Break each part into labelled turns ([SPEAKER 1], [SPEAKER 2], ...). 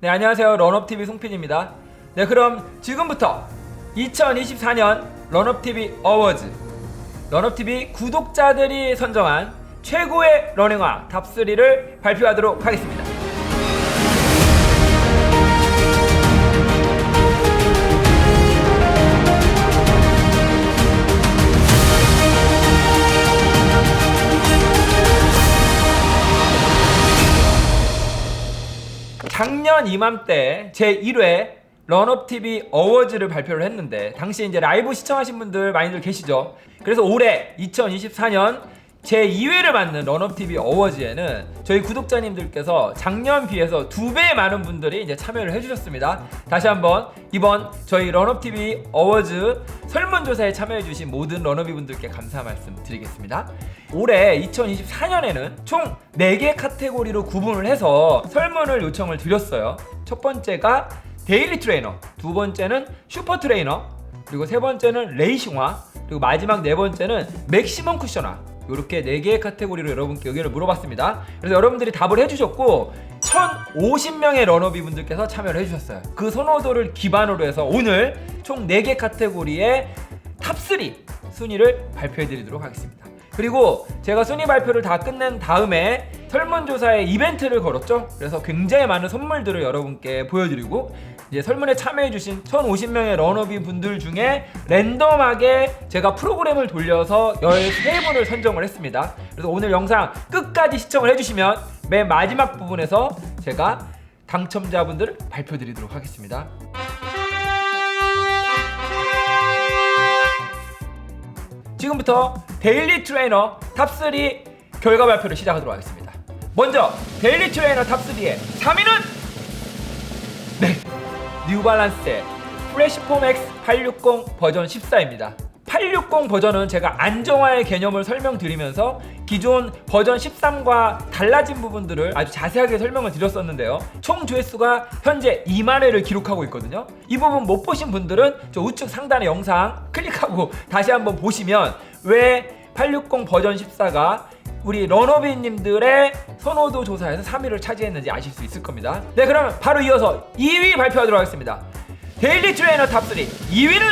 [SPEAKER 1] 네, 안녕하세요. 런업TV 송핀입니다. 네, 그럼 지금부터 2024년 런업TV 어워즈 런업TV 구독자들이 선정한 최고의 러닝화 탑3를 발표하도록 하겠습니다. 작년 이맘때 제 1회 런업 TV 어워즈를 발표를 했는데 당시 이제 라이브 시청하신 분들 많이들 계시죠. 그래서 올해 2024년 제 2회를 맞는 런업 TV 어워즈에는 저희 구독자님들께서 작년 비해서 두 배 많은 분들이 이제 참여를 해주셨습니다. 다시 한번 이번 저희 런업 TV 어워즈 설문조사에 참여해주신 모든 런업이 분들께 감사 말씀 드리겠습니다. 올해 2024년에는 총 4개 카테고리로 구분을 해서 설문을 요청을 드렸어요. 첫 번째가 데일리 트레이너, 두 번째는 슈퍼 트레이너, 그리고 세 번째는 레이싱화, 그리고 마지막 네 번째는 맥시멈 쿠셔너. 이렇게 네 개의 카테고리로 여러분께 의견을 물어봤습니다. 그래서 여러분들이 답을 해주셨고 1,050명의 러너비 분들께서 참여를 해주셨어요. 그 선호도를 기반으로 해서 오늘 총 4개 카테고리의 탑3 순위를 발표해드리도록 하겠습니다. 그리고 제가 순위 발표를 다 끝낸 다음에 설문조사에 이벤트를 걸었죠. 그래서 굉장히 많은 선물들을 여러분께 보여드리고 이제 설문에 참여해주신 1,050명의 러너비 분들 중에 랜덤하게 제가 프로그램을 돌려서 13분을 선정을 했습니다. 그래서 오늘 영상 끝까지 시청을 해주시면 맨 마지막 부분에서 제가 당첨자분들을 발표드리도록 하겠습니다. 지금부터 데일리 트레이너 탑3 결과 발표를 시작하도록 하겠습니다. 먼저 데일리 트레이너 탑3의 3위는 네 뉴발란스의 프레시폼 X 860 버전 14입니다. 860 버전은 제가 안정화의 개념을 설명드리면서 기존 버전 13과 달라진 부분들을 아주 자세하게 설명을 드렸었는데요. 총 조회수가 현재 2만 회를 기록하고 있거든요. 이 부분 못 보신 분들은 저 우측 상단의 영상 클릭하고 다시 한번 보시면 왜 860 버전 14가 우리 러너비님들의 선호도 조사에서 3위를 차지했는지 아실 수 있을 겁니다. 네, 그러면 바로 이어서 2위 발표하도록 하겠습니다. 데일리 트레이너 탑3 2위는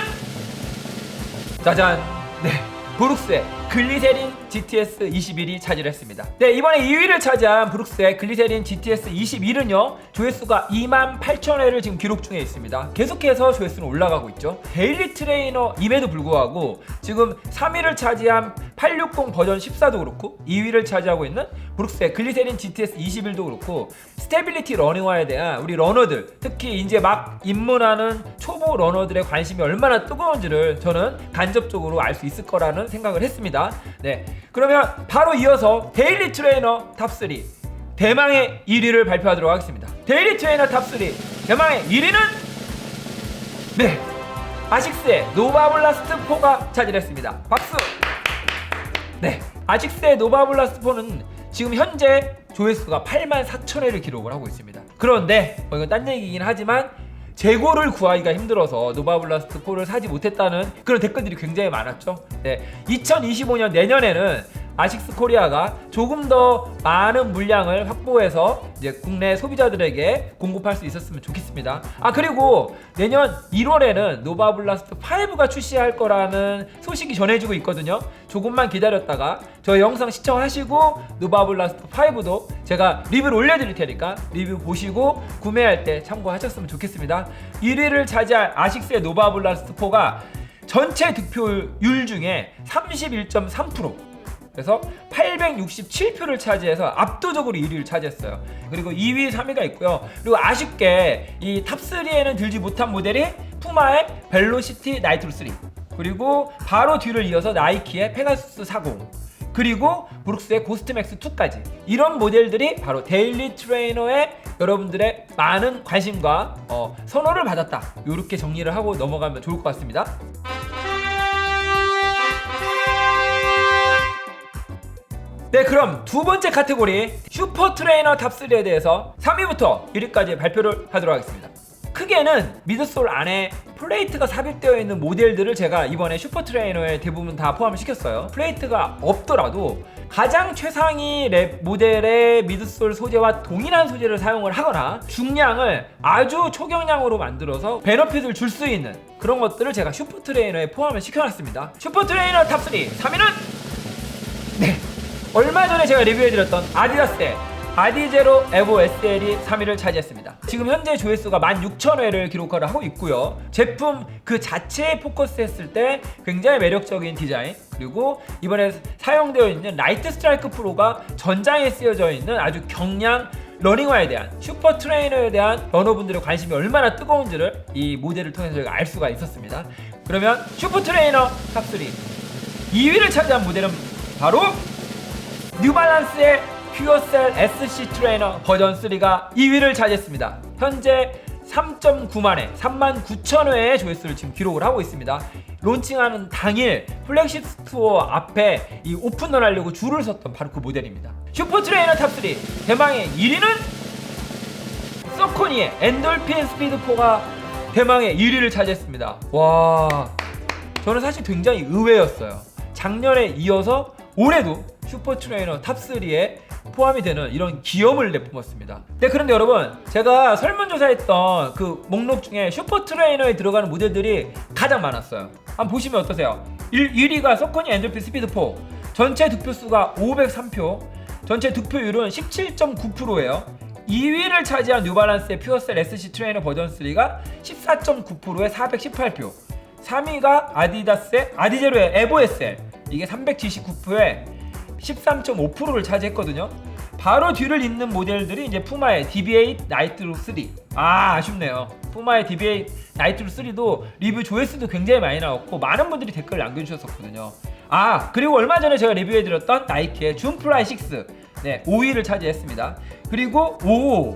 [SPEAKER 1] 짜잔! 네, 브룩스의 글리세린 GTS 21이 차지를 했습니다. 네, 이번에 2위를 차지한 브룩스의 글리세린 GTS 21은요, 조회수가 2만 8천 회를 지금 기록 중에 있습니다. 계속해서 조회수는 올라가고 있죠. 데일리 트레이너임에도 불구하고 지금 3위를 차지한 860 버전 14도 그렇고 2위를 차지하고 있는 브룩스의 글리세린 GTS 21도 그렇고 스테빌리티 러닝화에 대한 우리 러너들 특히 이제 막 입문하는 초보 러너들의 관심이 얼마나 뜨거운지를 저는 간접적으로 알 수 있을 거라는 생각을 했습니다. 네. 그러면 바로 이어서 데일리 트레이너 탑3 대망의 1위를 발표하도록 하겠습니다. 데일리 트레이너 탑3 대망의 1위는 네. 아식스의 노바블라스트 4가 차지했습니다. 박수! 네, 아식스의 노바블라스트 4는 지금 현재 조회수가 8만 4천 회를 기록을 하고 있습니다. 그런데 뭐 이건 딴 얘기긴 하지만 재고를 구하기가 힘들어서 노바블라스트 4를 사지 못했다는 그런 댓글들이 굉장히 많았죠. 네, 2025년 내년에는 아식스 코리아가 조금 더 많은 물량을 확보해서 이제 국내 소비자들에게 공급할 수 있었으면 좋겠습니다. 아 그리고 내년 1월에는 노바블라스트 5가 출시할 거라는 소식이 전해지고 있거든요. 조금만 기다렸다가 저희 영상 시청하시고 노바블라스트 5도 제가 리뷰를 올려드릴 테니까 리뷰 보시고 구매할 때 참고하셨으면 좋겠습니다. 1위를 차지할 아식스의 노바블라스트 4가 전체 득표율 중에 31.3% 그래서 867표를 차지해서 압도적으로 1위를 차지했어요. 그리고 2위, 3위가 있고요. 그리고 아쉽게 이 탑3에는 들지 못한 모델이 푸마의 벨로시티 나이트로 3 그리고 바로 뒤를 이어서 나이키의 페가수스 40 그리고 브룩스의 고스트맥스 2까지 이런 모델들이 바로 데일리 트레이너의 여러분들의 많은 관심과 어, 선호를 받았다 이렇게 정리를 하고 넘어가면 좋을 것 같습니다. 네 그럼 두 번째 카테고리 슈퍼 트레이너 탑3에 대해서 3위부터 1위까지 발표를 하도록 하겠습니다. 크게는 미드솔 안에 플레이트가 삽입되어 있는 모델들을 제가 이번에 슈퍼 트레이너에 대부분 다 포함을 시켰어요. 플레이트가 없더라도 가장 최상위 랩 모델의 미드솔 소재와 동일한 소재를 사용을 하거나 중량을 아주 초경량으로 만들어서 베너핏을 줄 수 있는 그런 것들을 제가 슈퍼 트레이너에 포함을 시켜놨습니다. 슈퍼 트레이너 탑3 3위는? 네 얼마 전에 제가 리뷰해드렸던 아디다스의 아디제로 에보 SL이 3위를 차지했습니다. 지금 현재 조회수가 16,000회를 기록을 하고 있고요. 제품 그 자체에 포커스했을 때 굉장히 매력적인 디자인 그리고 이번에 사용되어 있는 라이트 스트라이크 프로가 전장에 쓰여져 있는 아주 경량 러닝화에 대한 슈퍼 트레이너에 대한 러너분들의 관심이 얼마나 뜨거운지를 이 모델을 통해서 저희가 알 수가 있었습니다. 그러면 슈퍼 트레이너 탑3 2위를 차지한 모델은 바로 뉴발란스의 퓨어셀 SC 트레이너 버전 3가 2위를 차지했습니다. 현재 3.9만 회, 3만 9천 회의 조회수를 지금 기록을 하고 있습니다. 론칭하는 당일 플렉십 스토어 앞에 이 오픈런 하려고 줄을 섰던 바로 그 모델입니다. 슈퍼 트레이너 탑3 대망의 1위는 서코니의 엔돌핀 스피드4가 대망의 1위를 차지했습니다. 와, 저는 사실 굉장히 의외였어요. 작년에 이어서 올해도 슈퍼 트레이너 탑3에 포함이 되는 이런 기염을 내뿜었습니다. 네, 그런데 여러분, 제가 설문조사했던 그 목록 중에 슈퍼 트레이너에 들어가는 모델들이 가장 많았어요. 한번 보시면 어떠세요? 1, 1위가 서코니 엔돌핀 스피드 4. 전체 득표수가 503표, 전체 득표율은 17.9%예요. 2위를 차지한 뉴발란스의 퓨어셀 SC 트레이너 버전 3가 14.9%에 418표. 3위가 아디다스의 아디제로의 에보 SL 이게 379표에 13.5%를 차지했거든요. 바로 뒤를 잇는 모델들이 이제 푸마의 DB8 나이트로 3. 아 아쉽네요. 푸마의 DB8 나이트로 3도 리뷰 조회수도 굉장히 많이 나왔고 많은 분들이 댓글 남겨주셨었거든요. 아 그리고 얼마 전에 제가 리뷰해드렸던 나이키의 줌플라이 6 네 5위를 차지했습니다. 그리고 5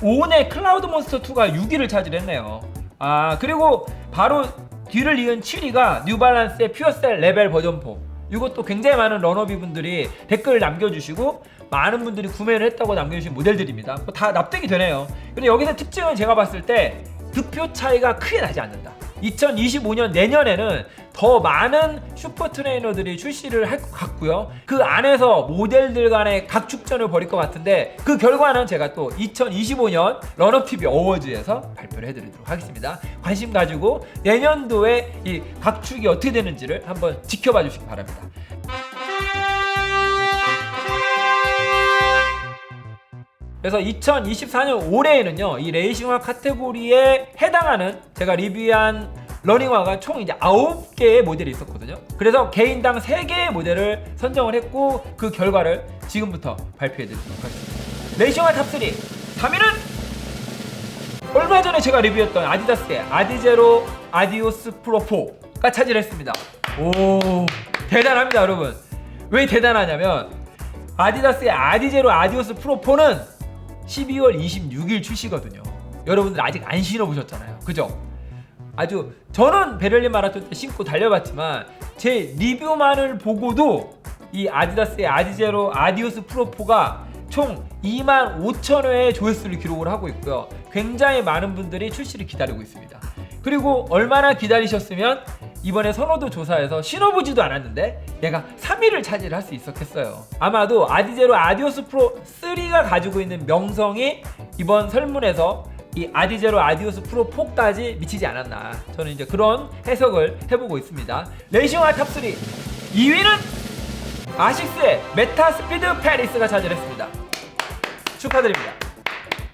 [SPEAKER 1] 5의 클라우드 몬스터 2가 6위를 차지했네요. 아 그리고 바로 뒤를 이은 7위가 뉴발란스의 퓨어셀 레벨 버전 4. 이것도 굉장히 많은 러너비 분들이 댓글을 남겨주시고 많은 분들이 구매를 했다고 남겨주신 모델들입니다. 뭐다 납득이 되네요. 근데 여기서 특징은 제가 봤을 때 득표 차이가 크게 나지 않는다. 2025년 내년에는 더 많은 슈퍼 트레이너들이 출시를 할 것 같고요. 그 안에서 모델들 간의 각축전을 벌일 것 같은데 그 결과는 제가 또 2025년 런업 TV 어워즈에서 발표를 해드리도록 하겠습니다. 관심 가지고 내년도에 이 각축이 어떻게 되는지를 한번 지켜봐 주시기 바랍니다. 그래서 2024년 올해에는요 이 레이싱화 카테고리에 해당하는 제가 리뷰한 러닝화가 총 이제 9개의 모델이 있었거든요 그래서 개인당 3개의 모델을 선정을 했고 그 결과를 지금부터 발표해 드리도록 하겠습니다 레이싱화 탑3 3위는 얼마 전에 제가 리뷰했던 아디다스의 아디제로 아디오스 프로 4가 차지했습니다 오 대단합니다 여러분 왜 대단하냐면 아디다스의 아디제로 아디오스 프로 4는 12월 26일 출시거든요. 여러분들 아직 안 신어보셨잖아요. 그죠? 아주 저는 베를린 마라톤 때 신고 달려봤지만 제 리뷰만을 보고도 이 아디다스의 아디제로 아디오스 프로 4가 총 2만 5천 회의 조회수를 기록을 하고 있고요. 굉장히 많은 분들이 출시를 기다리고 있습니다. 그리고 얼마나 기다리셨으면 이번에 선호도 조사에서 신어보지도 않았는데 얘가 3위를 차지를 할 수 있었겠어요. 아마도 아디제로 아디오스 프로 3가 가지고 있는 명성이 이번 설문에서 이 아디제로 아디오스 프로 4까지 미치지 않았나. 저는 이제 그런 해석을 해보고 있습니다. 레이싱화 탑3 2위는 아식스의 메타 스피드 페리스가 차지했습니다. 축하드립니다.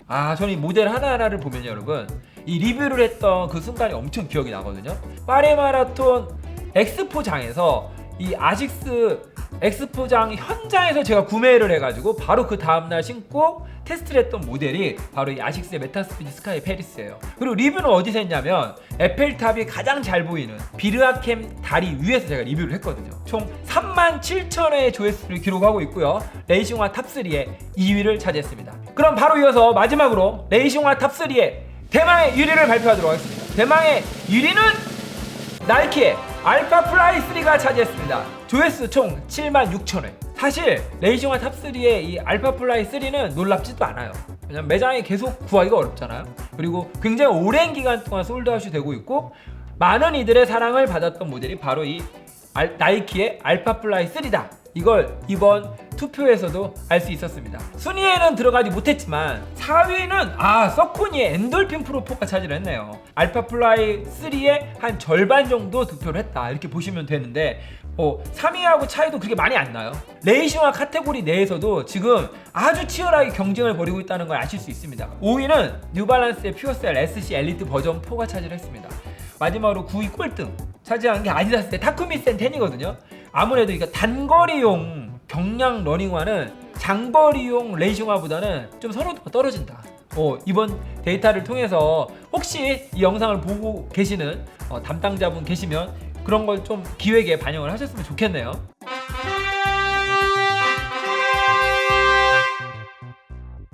[SPEAKER 1] 아, 저는 이 모델 하나하나를 보면 여러분 이 리뷰를 했던 그 순간이 엄청 기억이 나거든요. 파리 마라톤 엑스포장에서 이 아식스 엑스포장 현장에서 제가 구매를 해가지고 바로 그 다음날 신고 테스트를 했던 모델이 바로 이 아식스의 메타스피드 스카이 페리스예요. 그리고 리뷰는 어디서 했냐면 에펠탑이 가장 잘 보이는 비르아캠 다리 위에서 제가 리뷰를 했거든요. 총 3만 7천 회의 조회수를 기록하고 있고요. 레이싱화 탑3의 2위를 차지했습니다. 그럼 바로 이어서 마지막으로 레이싱화 탑3의 대망의 1위를 발표하도록 하겠습니다. 대망의 1위는 나이키의 알파 플라이 3가 차지했습니다. 조회수 총 7만 6천 회. 사실 레이싱화 탑3의 이 알파 플라이 3는 놀랍지도 않아요. 왜냐면 매장에 계속 구하기가 어렵잖아요. 그리고 굉장히 오랜 기간 동안 솔드아웃이 되고 있고 많은 이들의 사랑을 받았던 모델이 바로 이 알- 나이키의 알파 플라이 3다. 이걸 이번 투표에서도 알 수 있었습니다. 순위에는 들어가지 못했지만 4위는 아 서코니의 엔돌핀 프로4가 차지를 했네요. 알파플라이 3의 한 절반 정도 득표를 했다 이렇게 보시면 되는데 어, 3위하고 차이도 그렇게 많이 안 나요. 레이싱화 카테고리 내에서도 지금 아주 치열하게 경쟁을 벌이고 있다는 걸 아실 수 있습니다. 5위는 뉴발란스의 퓨어셀 SC 엘리트 버전 4가 차지를 했습니다. 마지막으로 9위 꼴등 차지한 게 아디다스의 타쿠미 센텐이거든요. 아무래도 이거 단거리용 경량 러닝화는 장거리용 레이싱화보다는 좀 선호도가 떨어진다. 어, 이번 데이터를 통해서 혹시 이 영상을 보고 계시는 어, 담당자분 계시면 그런 걸 좀 기획에 반영을 하셨으면 좋겠네요.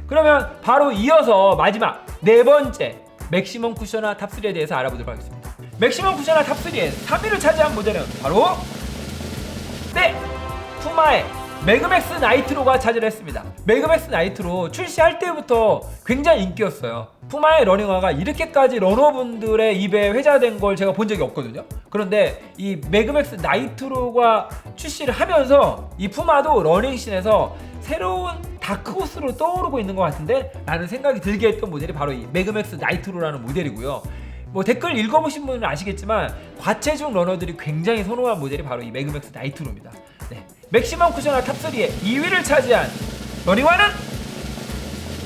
[SPEAKER 1] 그러면 바로 이어서 마지막 네 번째 맥시멈 쿠셔나 탑3에 대해서 알아보도록 하겠습니다. 맥시멈 쿠셔나 탑3에 3위를 차지한 모델은 바로 네! 푸마의 매그맥스 나이트로가 차지를 했습니다. 매그맥스 나이트로 출시할 때부터 굉장히 인기였어요. 푸마의 러닝화가 이렇게까지 러너분들의 입에 회자된 걸 제가 본 적이 없거든요. 그런데 이 매그맥스 나이트로가 출시를 하면서 이 푸마도 러닝씬에서 새로운 다크호스로 떠오르고 있는 것 같은데 라는 생각이 들게 했던 모델이 바로 이 매그맥스 나이트로라는 모델이고요. 뭐 댓글 읽어보신 분은 아시겠지만 과체중 러너들이 굉장히 선호한 모델이 바로 이 매그맥스 나이트로입니다. 네. 맥시멈 쿠셔나 탑3의 2위를 차지한 러닝화는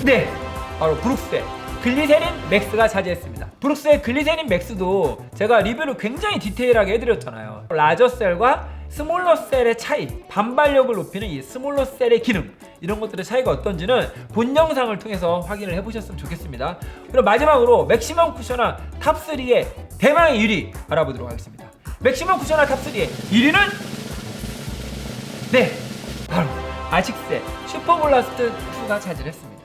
[SPEAKER 1] 네 바로 브룩스의 글리세린 맥스가 차지했습니다. 브룩스의 글리세린 맥스도 제가 리뷰를 굉장히 디테일하게 해드렸잖아요. 라저 셀과 스몰러 셀의 차이, 반발력을 높이는 이 스몰러 셀의 기능 이런 것들의 차이가 어떤지는 본 영상을 통해서 확인을 해보셨으면 좋겠습니다. 그럼 마지막으로 맥시멈 쿠셔나 탑3의 대망의 1위 알아보도록 하겠습니다. 맥시멈 쿠셔나 탑3의 1위는 네 바로 아식스의 슈퍼블라스트 2가 차지했습니다.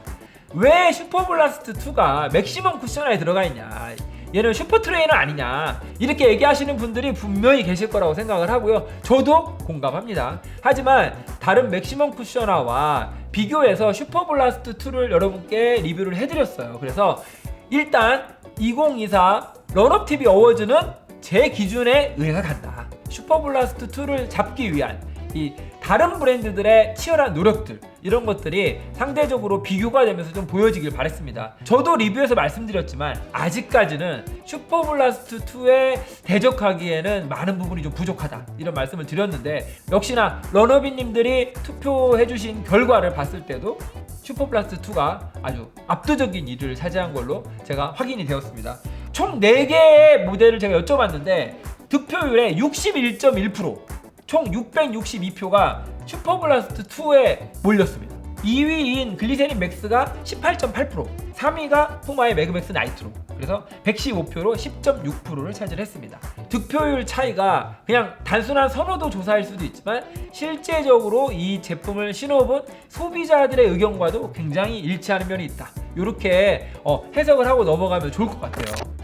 [SPEAKER 1] 왜 슈퍼블라스트 2가 맥시멈 쿠셔나에 들어가 있냐? 얘는 슈퍼 트레이너 아니냐? 이렇게 얘기하시는 분들이 분명히 계실 거라고 생각을 하고요. 저도 공감합니다. 하지만 다른 맥시멈 쿠셔나와 비교해서 슈퍼블라스트 2를 여러분께 리뷰를 해드렸어요. 그래서 일단 2024 런업 TV 어워즈는 제 기준에 의해가 간다. 슈퍼블라스트 2를 잡기 위한 이 다른 브랜드들의 치열한 노력들 이런 것들이 상대적으로 비교가 되면서 좀 보여지길 바랬습니다. 저도 리뷰에서 말씀드렸지만 아직까지는 슈퍼블라스트 2에 대적하기에는 많은 부분이 좀 부족하다 이런 말씀을 드렸는데 역시나 러너비님들이 투표해주신 결과를 봤을 때도 슈퍼블라스트 2가 아주 압도적인 1위를 차지한 걸로 제가 확인이 되었습니다. 총 4개의 모델을 제가 여쭤봤는데 득표율의 61.1% 총 662표가 슈퍼블라스트 2에 몰렸습니다. 2위인 글리세린 맥스가 18.8%, 3위가 푸마의 매그맥스 나이트로. 그래서 115표로 10.6%를 차지했습니다. 득표율 차이가 그냥 단순한 선호도 조사일 수도 있지만 실제적으로 이 제품을 신어본 소비자들의 의견과도 굉장히 일치하는 면이 있다. 이렇게 어, 해석을 하고 넘어가면 좋을 것 같아요.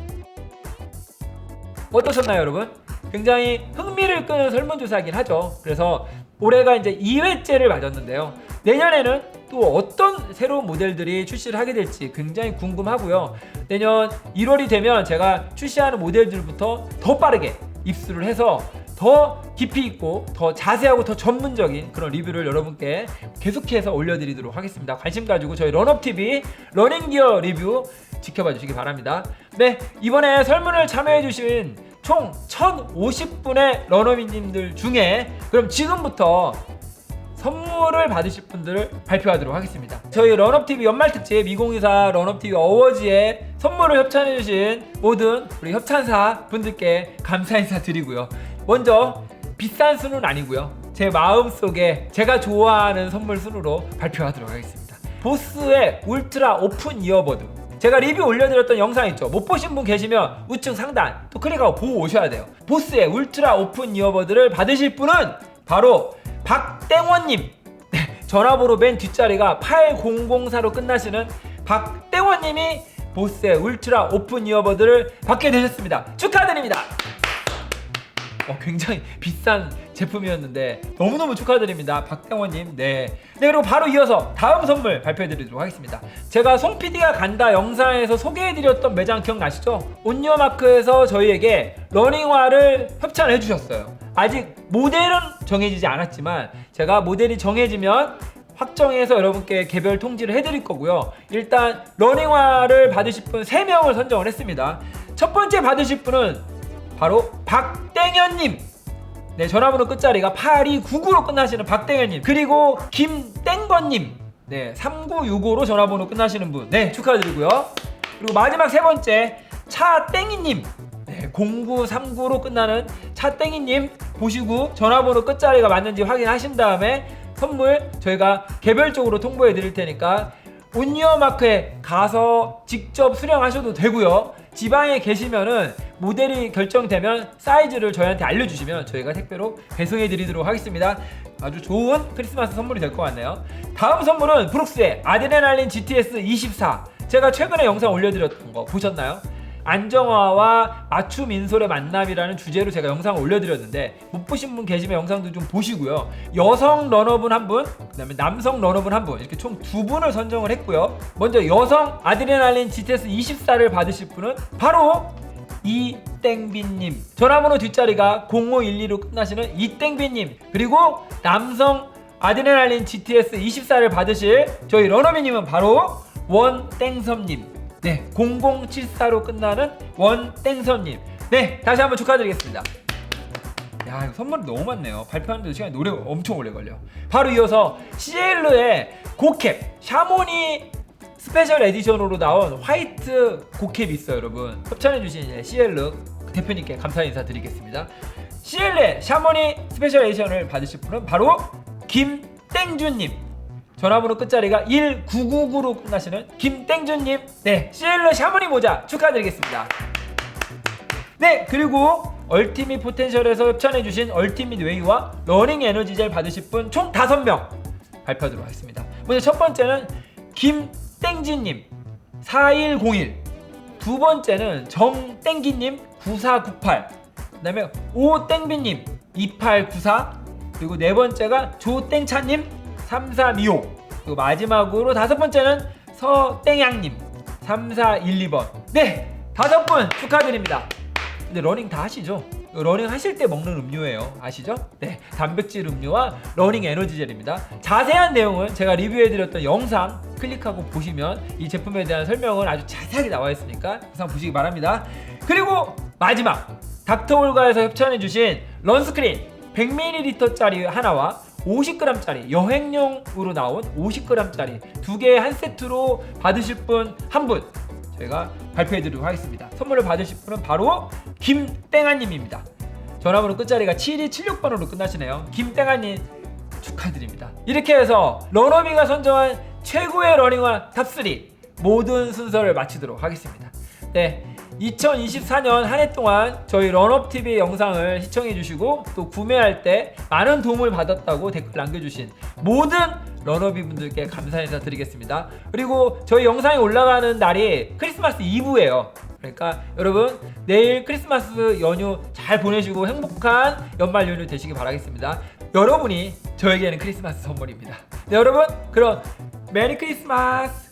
[SPEAKER 1] 어떠셨나요, 여러분? 굉장히 흥미를 끄는 설문조사이긴 하죠. 그래서 올해가 이제 2회째를 맞았는데요. 내년에는 또 어떤 새로운 모델들이 출시를 하게 될지 굉장히 궁금하고요. 내년 1월이 되면 제가 출시하는 모델들부터 더 빠르게 입수를 해서 더 깊이 있고 더 자세하고 더 전문적인 그런 리뷰를 여러분께 계속해서 올려드리도록 하겠습니다. 관심 가지고 저희 런업TV 러닝기어 리뷰 지켜봐 주시기 바랍니다. 네, 이번에 설문을 참여해주신 총 1,050분의 러너미님들 중에 그럼 지금부터 선물을 받으실 분들을 발표하도록 하겠습니다. 저희 런업TV 연말특집 2024 런업TV 어워즈에 선물을 협찬해주신 모든 우리 협찬사 분들께 감사 인사 드리고요. 먼저 비싼 순은 아니고요. 제 마음속에 제가 좋아하는 선물 순으로 발표하도록 하겠습니다. 보스의 울트라 오픈 이어버드. 제가 리뷰 올려드렸던 영상 있죠? 못 보신 분 계시면 우측 상단 또 클릭하고 보고 오셔야 돼요. 보스의 울트라 오픈 이어버드를 받으실 분은 바로 박땡원님. 네, 전화번호 맨 뒷자리가 8004로 끝나시는 박땡원님이 보스의 울트라 오픈 이어버드를 받게 되셨습니다. 축하드립니다 어, 굉장히 비싼 제품이었는데 너무너무 축하드립니다 박땡원님 네. 네 그리고 바로 이어서 다음 선물 발표해드리도록 하겠습니다 제가 송 PD가 간다 영상에서 소개해드렸던 매장 기억나시죠? 온리어마크에서 저희에게 러닝화를 협찬해 주셨어요 아직 모델은 정해지지 않았지만 제가 모델이 정해지면 확정해서 여러분께 개별 통지를 해드릴 거고요. 일단 러닝화를 받으실 분 3명을 선정을 했습니다. 첫 번째 받으실 분은 바로 박땡현님. 네, 전화번호 끝자리가 8299로 끝나시는 박땡현님. 그리고 김땡건님. 네, 3965로 전화번호 끝나시는 분. 네, 축하드리고요. 그리고 마지막 세 번째 차땡이님. 네, 0939로 끝나는 차땡이님 보시고 전화번호 끝자리가 맞는지 확인하신 다음에 선물 저희가 개별적으로 통보해 드릴 테니까 온리어마크에 가서 직접 수령하셔도 되고요. 지방에 계시면은 모델이 결정되면 사이즈를 저희한테 알려주시면 저희가 택배로 배송해 드리도록 하겠습니다. 아주 좋은 크리스마스 선물이 될 것 같네요. 다음 선물은 브룩스의 아드레날린 GTS 24. 제가 최근에 영상 올려드렸던 거 보셨나요? 안정화와 인솔의 만남이라는 주제로 제가 영상을 올려드렸는데 못 보신 분 계시면 영상도 좀 보시고요. 여성 러너분 한 분, 그다음에 남성 러너분 한 분 이렇게 총 두 분을 선정을 했고요. 먼저 여성 아드레날린 GTS 24를 받으실 분은 바로 이땡빈님 전화번호 뒷자리가 0512로 끝나시는 이땡빈님 그리고 남성 아드레날린 GTS 24를 받으실 저희 러너비님은 바로 원땡섭님 네 0074로 끝나는 원땡섭님. 네 다시 한번 축하드리겠습니다. 야 선물이 너무 많네요. 발표하는데도 시간이 노래 엄청 오래 걸려. 바로 이어서 CL의 고캡 샤모니 스페셜 에디션으로 나온 화이트 고캡이 있어요 여러분. 협찬해주신 CL 대표님께 감사 인사드리겠습니다. CL의 샤모니 스페셜 에디션을 받으실 분은 바로 김땡준님 전화번호 끝자리가 1999로 끝나시는 김땡준님. 네 CL 샤모니 모자 축하드리겠습니다. 네 그리고 얼티밋 포텐셜에서 협찬해주신 얼티밋 웨이와 러닝 에너지 젤 받으실 분 총 5명 발표하도록 하겠습니다. 먼저 첫 번째는 김땡진님. 4101 두 번째는 정땡기님 9498 그다음에 오땡비님 2894 그리고 네 번째가 조땡차님 3325 그리고 마지막으로 다섯 번째는 서땡양님 3412번 네 다섯 분 축하드립니다 근데 러닝 다 하시죠? 러닝 하실 때 먹는 음료예요. 아시죠? 네. 단백질 음료와 러닝 에너지 젤입니다. 자세한 내용은 제가 리뷰해드렸던 영상 클릭하고 보시면 이 제품에 대한 설명은 아주 자세하게 나와 있으니까 영상 보시기 바랍니다. 그리고 마지막 닥터올가에서 협찬해주신 런스크린 100ml짜리 하나와 50g짜리 여행용으로 나온 50g짜리 두 개 한 세트로 받으실 분 한 분 저희가 발표해드리도록 하겠습니다. 선물을 받으실 분은 바로 김땡아님입니다. 전화번호 끝자리가 7276번으로 끝나시네요. 김땡아님 축하드립니다. 이렇게 해서 러너비가 선정한 최고의 러닝화 탑3 모든 순서를 마치도록 하겠습니다. 네. 2024년 한 해 동안 저희 런업TV 영상을 시청해주시고 또 구매할 때 많은 도움을 받았다고 댓글 남겨주신 모든 런업이 분들께 감사 인사 드리겠습니다. 그리고 저희 영상이 올라가는 날이 크리스마스 이브예요. 그러니까 여러분 내일 크리스마스 연휴 잘 보내시고 행복한 연말 연휴 되시기 바라겠습니다. 여러분이 저에게는 크리스마스 선물입니다. 네 여러분 그럼 메리 크리스마스